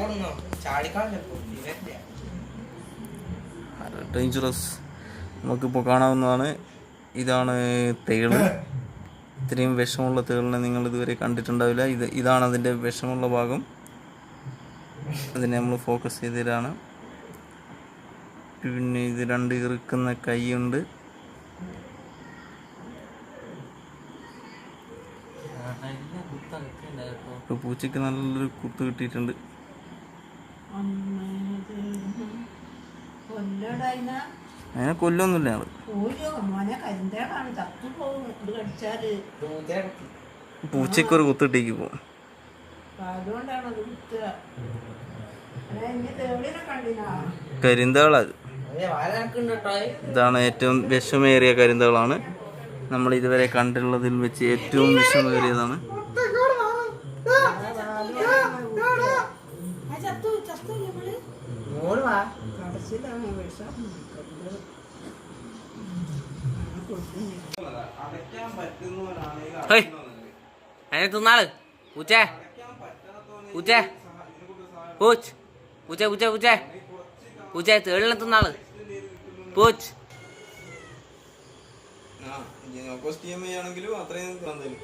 കൂടി ഡേഞ്ചറസ് നമുക്കിപ്പോൾ കാണാവുന്നതാണ്. ഇതാണ് തേൾ. ഇത്രയും വിഷമുള്ള തേളിനെ നിങ്ങൾ ഇതുവരെ കണ്ടിട്ടുണ്ടാവില്ല. ഇത് ഇതാണ് അതിന്റെ വിഷമുള്ള ഭാഗം. അതിനെ നമ്മൾ ഫോക്കസ് ചെയ്തതാണ്. പിന്നെ ഇത് രണ്ട് ഇറുക്കുന്ന കൈയുണ്ട്. ഇപ്പോൾ പൂച്ചയ്ക്ക് നല്ലൊരു കുത്ത് കിട്ടിയിട്ടുണ്ട്. അങ്ങനെ അതിനെ കൊല്ലൊന്നുമില്ല അത് പൂച്ചയ്ക്ക് ഒരു കുത്ത് കിട്ടിക്ക് പോകും കേട്ടോ. ഇതാണ് ഏറ്റവും വിഷമേറിയ കരിന്തകളാണ്. നമ്മൾ ഇതുവരെ കണ്ടുള്ളതിൽ വെച്ച് ഏറ്റവും വിഷമേറിയതാണ് ചത്തു ചത്തു നമ്മൾ പൂച്ച് ഉച്ച കടച്ചിലാണ് വിഷം ഹേയ് അതിനെ തിന്നാൾ. പൂച്ച. പൂച്ച പൂച്ച് പൂച്ച എം ഐ ആണെങ്കിലും അത്രയും